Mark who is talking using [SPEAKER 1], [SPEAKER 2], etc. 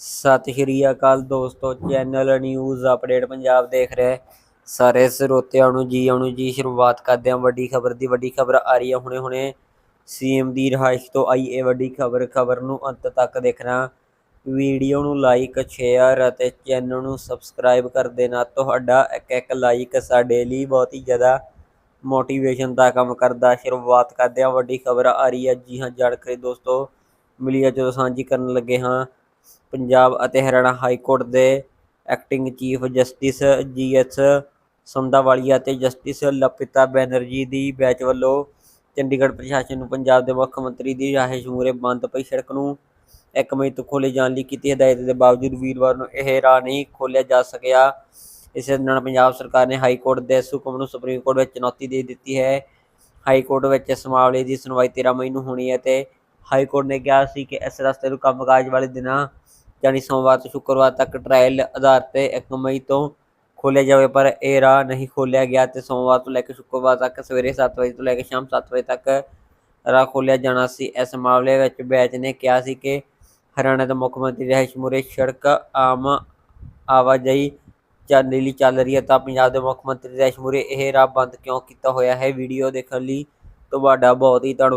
[SPEAKER 1] ਸਤਿ ਸ਼੍ਰੀ ਅਕਾਲ ਦੋਸਤੋ, channel news update Punjab ਦੇਖ ਰਹੇ। ਸਾਰੇ ਸਰੋਤਿਆਂ ਨੂੰ ਜੀ, ਆਉਣ ਜੀ, ਸ਼ੁਰੂਆਤ ਕਰਦੇ ਹਾਂ ਵੱਡੀ ਖਬਰ ਦੀ। ਵੱਡੀ ਖਬਰ ਆ ਰਹੀ ਹੈ ਹੁਣੇ ਹੁਣੇ। ਸੀਐਮ ਦੀ ਰਿਹਾਇਸ਼ ਤੋਂ ਆਈ ਇਹ ਵੱਡੀ ਖਬਰ। ਖਬਰ ਨੂੰ ਅੰਤ ਤੱਕ ਦੇਖਣਾ। ਵੀਡੀਓ ਨੂੰ ਲਾਈਕ ਸ਼ੇਅਰ ਅਤੇ ਚੈਨਲ ਨੂੰ ਸਬਸਕ੍ਰਾਈਬ ਕਰ ਦੇਣਾ। ਤੁਹਾਡਾ ਇੱਕ ਇੱਕ ਲਾਈਕ ਸਾਡੇ ਲਈ ਬਹੁਤ ਹੀ ਜ਼ਿਆਦਾ ਮੋਟੀਵੇਸ਼ਨ ਦਾ ਕੰਮ ਕਰਦਾ। ਸ਼ੁਰੂਆਤ ਕਰਦੇ ਹਾਂ। ਵੱਡੀ ਖਬਰ ਆ ਰਹੀ ਹੈ। ਜੀ ਹਾਂ, ਜਾਣਕਾਰੀ ਦੋਸਤੋ ਮਿਲੀ ਹੈ ਜਦੋਂ ਸਾਂਝੀ ਕਰਨ ਲੱਗੇ ਹਾਂ ਪੰਜਾਬ ਅਤੇ ਹਰਿਆਣਾ ਹਾਈ ਕੋਰਟ ਦੇ acting chief justice GS Sandhawalia ਅਤੇ ਜਸਟਿਸ ਲਪਿਤਾ ਬੈਨਰਜੀ ਦੀ ਬੈਂਚ ਵੱਲੋਂ ਚੰਡੀਗੜ੍ਹ ਪ੍ਰਸ਼ਾਸਨ ਨੂੰ ਪੰਜਾਬ ਦੇ ਮੁੱਖ ਮੰਤਰੀ ਦੀ ਰਿਹਾਇਸ਼ ਮੂਹਰੇ ਬੰਦ ਪਈ ਸੜਕ ਨੂੰ ਇੱਕ ਮਈ ਤੋਂ ਖੋਲ੍ਹੇ ਜਾਣ ਲਈ ਕੀਤੀ ਹਦਾਇਤ ਦੇ ਬਾਵਜੂਦ ਵੀਰਵਾਰ ਨੂੰ ਇਹ ਰਾਹ ਨਹੀਂ ਖੋਲਿਆ ਜਾ ਸਕਿਆ। ਇਸੇ ਨਾਲ ਪੰਜਾਬ ਸਰਕਾਰ ਨੇ ਹਾਈ ਕੋਰਟ ਦੇ ਇਸ ਹੁਕਮ ਨੂੰ ਸੁਪਰੀਮ ਕੋਰਟ ਵਿੱਚ ਚੁਣੌਤੀ ਦੇ ਦਿੱਤੀ ਹੈ। ਹਾਈ ਕੋਰਟ ਵਿੱਚ ਇਸ ਮਾਮਲੇ ਦੀ ਸੁਣਵਾਈ 13 ਮਈ ਨੂੰ ਹੋਣੀ ਹੈ ਤੇ ਹਾਈ ਕੋਰਟ ਨੇ ਕਿਹਾ ਸੀ ਕਿ ਇਸ ਰਸਤੇ ਨੂੰ ਕੰਮਕਾਜ ਵਾਲੇ ਦਿਨਾਂ ਯਾਨੀ ਸੋਮਵਾਰ ਤੋਂ ਸ਼ੁੱਕਰਵਾਰ ਤੱਕ ਟ੍ਰਾਇਲ ਆਧਾਰ ਤੇ 1 ਮਈ ਤੋਂ ਖੋਲ੍ਹਿਆ ਜਾਵੇ, ਪਰ ਇਹ ਰਾਹ ਨਹੀਂ ਖੋਲ੍ਹਿਆ ਗਿਆ ਤੇ ਸੋਮਵਾਰ ਤੋਂ ਲੈ ਕੇ ਸ਼ੁੱਕਰਵਾਰ ਤੱਕ ਸਵੇਰੇ 7 ਵਜੇ ਤੋਂ ਲੈ ਕੇ ਸ਼ਾਮ 7 ਵਜੇ ਤੱਕ ਰਾਹ ਖੋਲ੍ਹਿਆ ਜਾਣਾ ਸੀ। ਇਸ ਮਾਮਲੇ ਵਿੱਚ ਬੈਚ ਨੇ ਕਿਹਾ ਸੀ ਕਿ ਹਰਿਆਣਾ ਦੇ ਮੁੱਖ ਮੰਤਰੀ ਰਿਹਾਇਸ਼ ਮੂਹਰੇ ਸੜਕ ਆਮ ਆਵਾਜਾਈ ਚੱਲਣ ਲਈ ਚੱਲ ਰਹੀ ਹੈ ਤਾਂ ਪੰਜਾਬ ਦੇ ਮੁੱਖ ਮੰਤਰੀ ਰਿਹਾਇਸ਼ ਮੂਹਰੇ ਇਹ ਰਾਹ ਬੰਦ ਕਿਉਂ ਕੀਤਾ ਹੋਇਆ ਹੈ? ਵੀਡੀਓ ਦੇਖਣ ਲਈ ਤੁਹਾਡਾ ਬਹੁਤ ਹੀ ਧੰਨਵਾਦ।